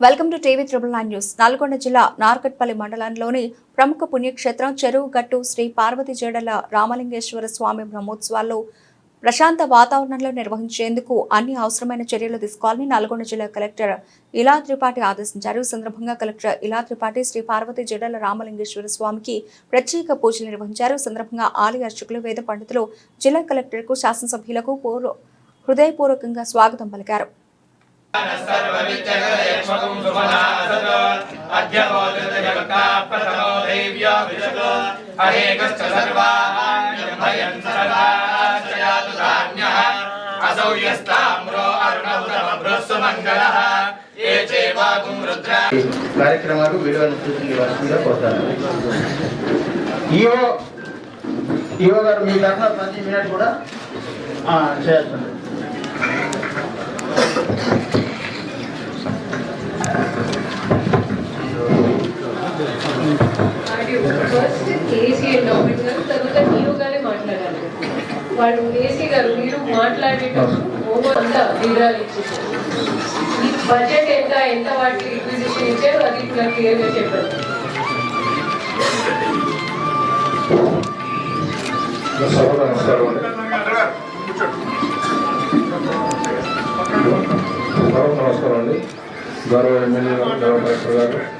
Welcome to TV triple nine news. Nalgonda జిల్లా నార్కట్పల్లి మండలంలోని ప్రముఖ పుణ్యక్షేత్రం చెరువుగట్టు శ్రీ పార్వతి జేడల రామలింగేశ్వర స్వామి బ్రహ్మోత్సవాల్లో ప్రశాంత వాతావరణంలో నిర్వహించేందుకు అన్ని అవసరమైన చర్యలు తీసుకోవాలని నల్గొండ జిల్లా కలెక్టర్ ఇలా త్రిపాఠి ఆదేశించారు. సందర్భంగా కలెక్టర్ ఇలా త్రిపాఠి శ్రీ పార్వతి జడల రామలింగేశ్వర స్వామికి ప్రత్యేక పూజలు నిర్వహించారు. సందర్భంగా ఆలయ అర్చకులు వేద పండితులు జిల్లా కలెక్టర్కు శాసనసభ్యులకు పూర్వ హృదయపూర్వకంగా స్వాగతం పలికారు. हरेकश्च सर्वाण्यभयं सर्वाश्रयातु धान्यः असौ यस्ताम्रो अरुणौतमभृत्सु मङ्गलः ये चेवागुं रुद्रा కార్యక్రమాలు వీడియోను చూసి వలసిందిగా కోరుతాను ఈఓ ఈఓ గారు మీ తరఫున ప్రతి మినిట్ కూడా ఆ, ఫస్ట్ ఏసీ ఎండోమెంట్ గారు తర్వాత మీరు గానే మాట్లాడాలి వాళ్ళు ఏసీ గారు మీరు మాట్లాడేటప్పుడు అంతా వివరాలు ఇచ్చేసారు ఈ బడ్జెట్ ఎంత ఎంత రిక్విజిషన్ ఇచ్చారు అది నమస్కారం అండి నమస్కారం అండి గౌరవ ఎమ్మెల్యే గారు గౌరవ కలెక్టర్ గారు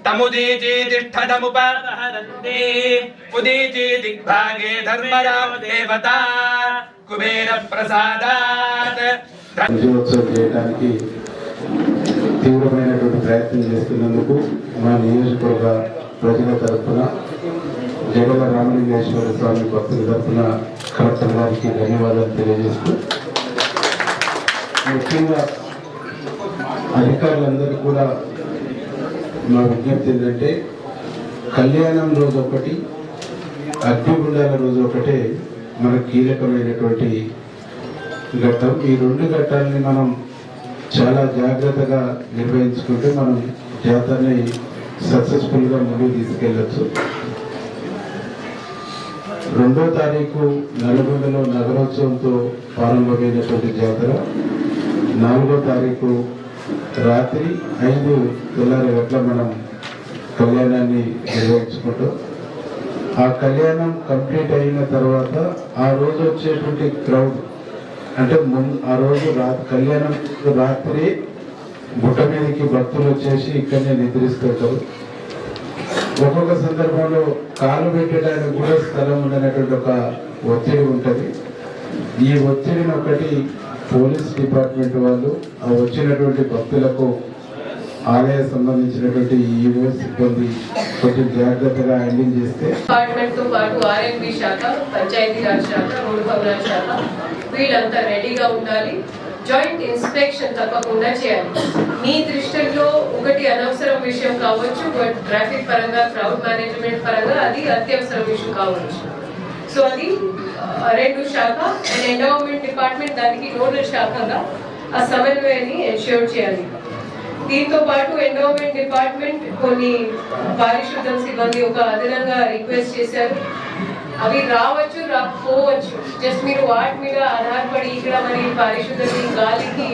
जयति तमुदीचीतिष्ठदमुपहरन्ति उदीची दिग्भागे धर्मराम देवता कुबेरप्रसादात् విజయోత్సవం చేయడానికి తీవ్రమైనటువంటి ప్రయత్నం చేస్తున్నందుకు మా నియోజకవర్గ ప్రజల తరఫున జగల రామలింగేశ్వర స్వామి భక్తుల తరఫున కలెక్టర్ గారికి ధన్యవాదాలు తెలియజేస్తూ ముఖ్యంగా అధికారులందరూ కూడా మా విజ్ఞప్తి ఏంటంటే కళ్యాణం రోజు ఒకటి అగ్నిగుండాల రోజు ఒకటే మన కీలకమైనటువంటి ఘట్టం. ఈ రెండు ఘట్టాలని మనం చాలా జాగ్రత్తగా నిర్వహించుకుంటే మనం జాతరని సక్సెస్ఫుల్గా ముందుకు తీసుకెళ్ళచ్చు. రెండో తారీఖు నల్గొండలో నగరోత్సవంతో ప్రారంభమైనటువంటి జాతర. నాలుగో తారీఖు రాత్రి ఐదు తెల్లారి గట్ల మనం కళ్యాణాన్ని నిర్వహించుకుంటాం ఆ కళ్యాణం కంప్లీట్ అయిన తర్వాత ఆ రోజు వచ్చేటువంటి క్రౌడ్. అంటే ముందు ఆ రోజు రా కళ్యాణం రాత్రి గుట్ట మీదకి భక్తులు వచ్చేసి ఇక్కడనే నిద్రిస్తుంటారు. ఒక్కొక్క సందర్భంలో కాలు పెట్టడానికి కూడా స్థలం ఉండనటువంటి ఒక ఒత్తిడి ఉంటుంది. ఈ ఒత్తిడిని ఒకటి పోలీస్ డిపార్ట్మెంట్ వాళ్ళు ఆ వచ్చినటువంటి భక్తులకు ఆలయ సంబంధించినటువంటి ఈఓ సిబ్బంది కొంచెం జాగ్రత్తగా హ్యాండిల్ చేస్తే డిపార్ట్మెంట్తో పాటు ఆర్ఎంపి శాఖ పంచాయతీరాజ్ శాఖ రోడ్డు భవనాల శాఖ వీళ్ళంతా రెడీగా ఉండాలి. జాయింట్ ఇన్స్పెక్షన్ తప్పకుండా చేయాలి. మీ దృష్టిలో ఒకటి అనవసరం విషయం కావచ్చు బట్ ట్రాఫిక్ పరంగా క్రౌడ్ మేనేజ్మెంట్ పరంగా అది అత్యవసరం విషయం కావచ్చు. సో అది రెండు శాఖ అండ్ ఎండోమెంట్ డిపార్ట్మెంట్ దానికి నోడల్ శాఖగా ఆ సమన్వయాన్ని ఎన్ష్యూర్ చేయాలి. దీంతో పాటు ఎండోమెంట్ డిపార్ట్మెంట్ కొన్ని పారిశుద్ధం సిబ్బంది ఒక అదనంగా రిక్వెస్ట్ చేశారు. అవి రావచ్చు రాకపోవచ్చు. జస్ట్ మీరు వాటి మీద ఆధారపడి ఇక్కడ మరి పారిశుద్ధం గాలికి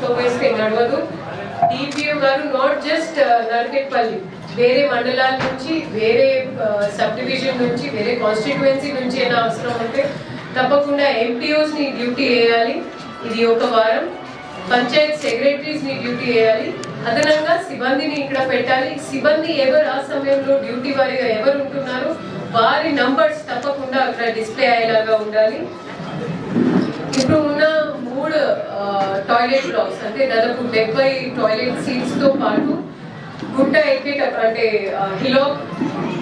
తోపేస్తే నడవదు. డిపిఓ గారు నాట్ జస్ట్ నరకెట్పల్లి వేరే మండలాల నుంచి వేరే uh, సబ్ డివిజన్ నుంచి వేరే కాన్స్టిట్యుయెన్సీ నుంచి అయినా అవసరం ఉంటే తప్పకుండా ఎంపీఓస్ని డ్యూటీ వేయాలి ఇది ఒక వారం. పంచాయత్ సెక్రటరీస్ని డ్యూటీ వేయాలి అదనంగా సిబ్బందిని ఇక్కడ పెట్టాలి. సిబ్బంది ఎవరు ఆ సమయంలో డ్యూటీ వారిగా ఎవరు ఉంటున్నారో వారి నంబర్స్ తప్పకుండా అక్కడ డిస్ప్లే అయ్యేలాగా ఉండాలి. ఇప్పుడు టాయిలెట్ బ్లాక్స్. అంటే దాదాపు డెబ్బై టాయిలెట్ సీట్స్తో పాటు గుట్ట ఎక్కేట అంటే హిలో